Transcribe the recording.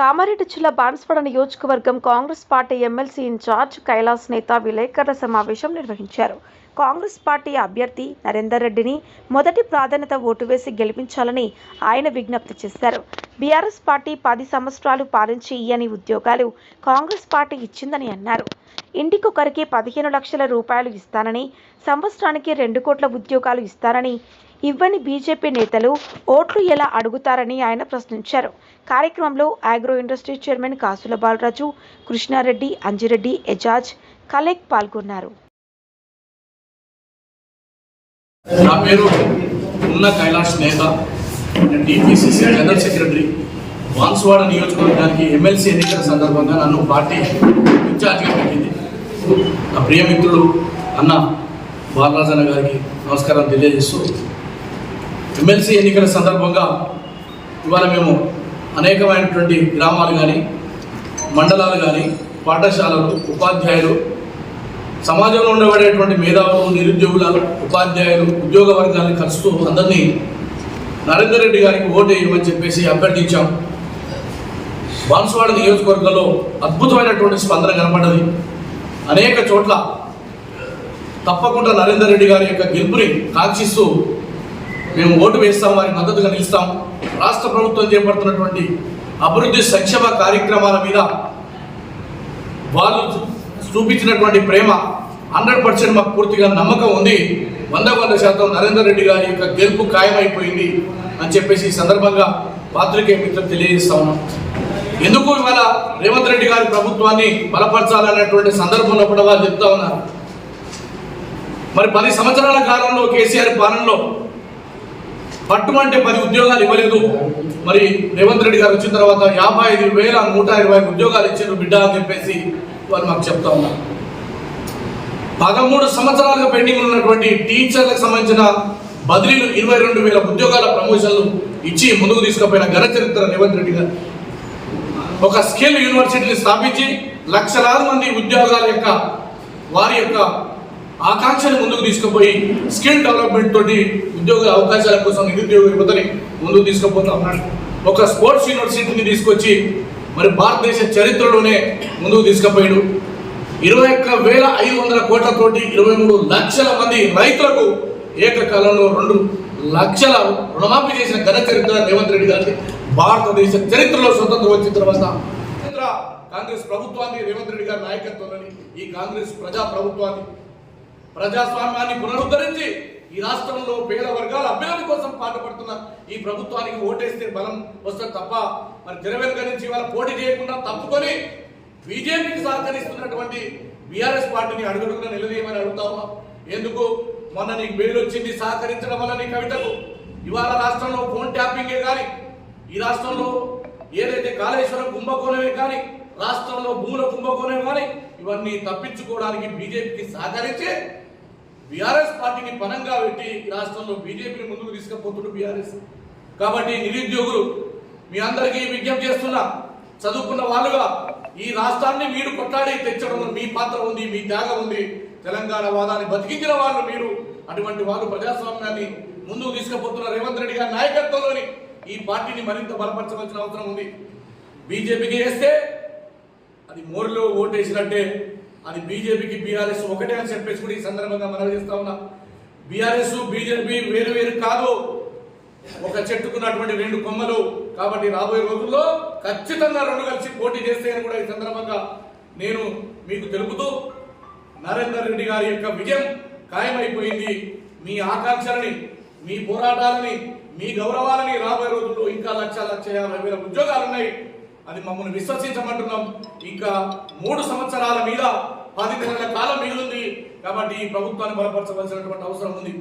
కామారెడ్డి జిల్లా బాన్స్వాడ నియోజకవర్గం Congress party MLC incharge Kailas నేత విలేకరుల సమావేశం నిర్వహించారు. కాంగ్రెస్ పార్టీ అభ్యర్థి నరేందర్ రెడ్డిని మొదటి ప్రాధాన్యత ఓటు వేసి గెలిపించాలని ఆయన విజ్ఞప్తి చేశారు. బీఆర్ఎస్ పార్టీ పది సంవత్సరాలు పాలించి ఇయ్యని ఉద్యోగాలు కాంగ్రెస్ పార్టీ ఇచ్చిందని అన్నారు. ఇంటికొకరికి పదిహేను లక్షల రూపాయలు ఇస్తానని సంవత్సరానికి రెండు కోట్ల ఉద్యోగాలు ఇస్తానని ఇవ్వని బీజేపీ నేతలు ఓట్లు ఎలా అడుగుతారని ఆయన ప్రశ్నించారు. కార్యక్రమంలో ఆగ్రో ఇండస్ట్రీ చైర్మన్ కాసుల బాలరాజు కృష్ణారెడ్డి అంజిరెడ్డి ఎజాజ్ కలేక్ పాల్గొన్నారు. నా పేరు ఉన్న Kailash Neta TPCC general secretary. Banswada నియోజకవర్గానికి ఎమ్మెల్సీ ఎన్నికల సందర్భంగా నన్ను పార్టీ ఇన్ఛార్జిగా పెట్టింది. నా ప్రియమిత్రుడు అన్న బాలరాజన్న గారికి నమస్కారం తెలియజేస్తూ ఎమ్మెల్సీ ఎన్నికల సందర్భంగా ఇవాళ మేము అనేకమైనటువంటి గ్రామాలు కానీ మండలాలు కానీ పాఠశాలలు ఉపాధ్యాయులు సమాజంలో ఉండబడేటువంటి మేధావులు నిరుద్యోగులను ఉపాధ్యాయులు ఉద్యోగ వర్గాన్ని కలుస్తూ అందరినీ నరేందర్ రెడ్డి గారికి ఓటు వేయమని చెప్పేసి అభ్యర్థించాం. బాన్సువాడ నియోజకవర్గంలో అద్భుతమైనటువంటి స్పందన కనపడ్డది. అనేక చోట్ల తప్పకుండా నరేందర్ రెడ్డి గారి యొక్క గెలుపుని కాంక్షిస్తూ మేము ఓటు వేస్తాం వారికి మద్దతుగా నిలుస్తాం. రాష్ట్ర ప్రభుత్వం చేపడుతున్నటువంటి అభివృద్ధి సంక్షేమ కార్యక్రమాల మీద వాళ్ళు చూపించినటువంటి ప్రేమ హండ్రెడ్ పర్సెంట్ మాకు పూర్తిగా నమ్మకం ఉంది. వంద వంద శాతం నరేందర్ రెడ్డి గారి యొక్క గెలుపు ఖాయమైపోయింది అని చెప్పేసి ఈ సందర్భంగా పాత్రికేయ మిత్రులు తెలియజేస్తా ఉన్నాం. ఎందుకు ఇవాళ రేవంత్ రెడ్డి గారి ప్రభుత్వాన్ని బలపరచాలనేటువంటి సందర్భంలో కూడా వాళ్ళు చెప్తా ఉన్నారు. మరి పది సంవత్సరాల కాలంలో కేసీఆర్ పాలనలో పట్టుమంటే పది ఉద్యోగాలు ఇవ్వలేదు. మరి రేవంత్ రెడ్డి గారు వచ్చిన తర్వాత యాభై ఐదు వేల నూట ఇరవై ఉద్యోగాలు ఇచ్చారు బిడ్డ అని చెప్పేసి వాళ్ళు మాకు చెప్తా ఉన్నారు. పదమూడు సంవత్సరాలుగా పెండింగ్ ఉన్నటువంటి టీచర్లకు సంబంధించిన బదిలీలు ఇరవై రెండు వేల ఉద్యోగాల ప్రమోషన్లు ఇచ్చి ముందుకు తీసుకుపోయిన ఘన చరిత్ర రేవంత్ రెడ్డి గారు. ఒక స్కిల్ యూనివర్సిటీని స్థాపించి లక్షలాది మంది ఉద్యోగాల యొక్క వారి యొక్క ఆకాంక్షను ముందుకు తీసుకుపోయి స్కిల్ డెవలప్మెంట్ తోటి ఉద్యోగ అవకాశాల కోసం నిరుద్యోగ యువతని ముందుకు తీసుకుపోతా ఉన్నాడు ఒక స్పోర్ట్స్ యూనివర్సిటీని తీసుకొచ్చి మరి భారతదేశ చరిత్రలోనే ముందుకు తీసుకుపోయాడు. ఇరవై ఒక్క వేల ఐదు వందల కోట్లతోటి ఇరవై మూడు లక్షల మంది రైతులకు ఏకకాలంలో రెండు లక్షల రుణమాఫీ చేసిన ఘన చరిత్ర రేవంత్ రెడ్డి గారి భారతదేశ చరిత్రలో స్వతంత్రం వచ్చిన తర్వాత కాంగ్రెస్ ప్రభుత్వాన్ని రేవంత్ రెడ్డి గారి నాయకత్వంలోని ఈ కాంగ్రెస్ ప్రజా ప్రభుత్వాన్ని ప్రజాస్వామ్యాన్ని పునరుద్ధరించి ఈ రాష్ట్రంలో పేద వర్గాల అభ్యున్నతి కోసం పాటుపడుతున్న ఈ ప్రభుత్వానికి ఓటేస్తే బలం వస్తుంది తప్ప మరి జనవెనక నుంచి ఇవాళ పోటీ చేయకుండా తప్పుకొని బీజేపీకి సహకరిస్తున్నటువంటి బీఆర్ఎస్ పార్టీని అడుగడుగున నిలదీయమని అడుగుతావా ఎందుకు? మొన్న నీకు బెయిల్ వచ్చింది సహకరించడం వల్ల నీ కవితకు. ఇవాళ రాష్ట్రంలో ఫోన్ ట్యాపింగే కానీ ఈ రాష్ట్రంలో ఏదైతే కాళేశ్వరం కుంభకోణమే కానీ రాష్ట్రంలో భూముల కుంభకోణం కానీ ఇవన్నీ తప్పించుకోవడానికి బీజేపీకి సహకరించి బీఆర్ఎస్ పార్టీని పనంగా పెట్టి ఈ రాష్ట్రంలో బీజేపీని ముందుకు తీసుకుపోతుడు బీఆర్ఎస్. కాబట్టి నిరుద్యోగులు మీ అందరికీ విజ్ఞప్తి చేస్తున్నా చదువుకున్న వాళ్ళుగా ఈ రాష్ట్రాన్ని మీరు కొట్లాడి తెచ్చడంలో మీ పాత్ర ఉంది మీ త్యాగం ఉంది. తెలంగాణ వాదాన్ని బతికించిన వాళ్ళు మీరు అటువంటి వాళ్ళు ప్రజాస్వామ్యాన్ని ముందుకు తీసుకుపోతున్న రేవంత్ రెడ్డి గారి నాయకత్వంలోని ఈ పార్టీని మరింత బలపరచవలసిన అవసరం ఉంది. బీజేపీకి వేస్తే అది మోరులో ఓటేసినట్టే అది బీజేపీకి బీఆర్ఎస్ ఒకటే అని చెప్పేసి కూడా ఈ సందర్భంగా మనం చేస్తా ఉన్నా. బీఆర్ఎస్ బీజేపీ వేరు వేరు కాదు. ఒక చెట్టుకున్నటువంటి రెండు కొమ్మలు. కాబట్టి రాబోయే రోజుల్లో ఖచ్చితంగా రెండు కలిసి పోటీ చేస్తాయని కూడా ఈ సందర్భంగా నేను మీకు తెలుపుతూ నరేందర్ రెడ్డి గారి యొక్క విజయం ఖాయమైపోయింది. మీ ఆకాంక్షలని మీ పోరాటాలని మీ గౌరవాలని రాబోయే రోజుల్లో ఇంకా లక్ష లక్ష యాభై వేల ఉద్యోగాలు ఉన్నాయి అది మమ్మల్ని విశ్వసించమంటున్నాం. ఇంకా మూడు సంవత్సరాల మీద పది నెలల కాలం మిగిలింది. కాబట్టి ఈ ప్రభుత్వాన్ని బలపరచవలసినటువంటి అవసరం ఉంది.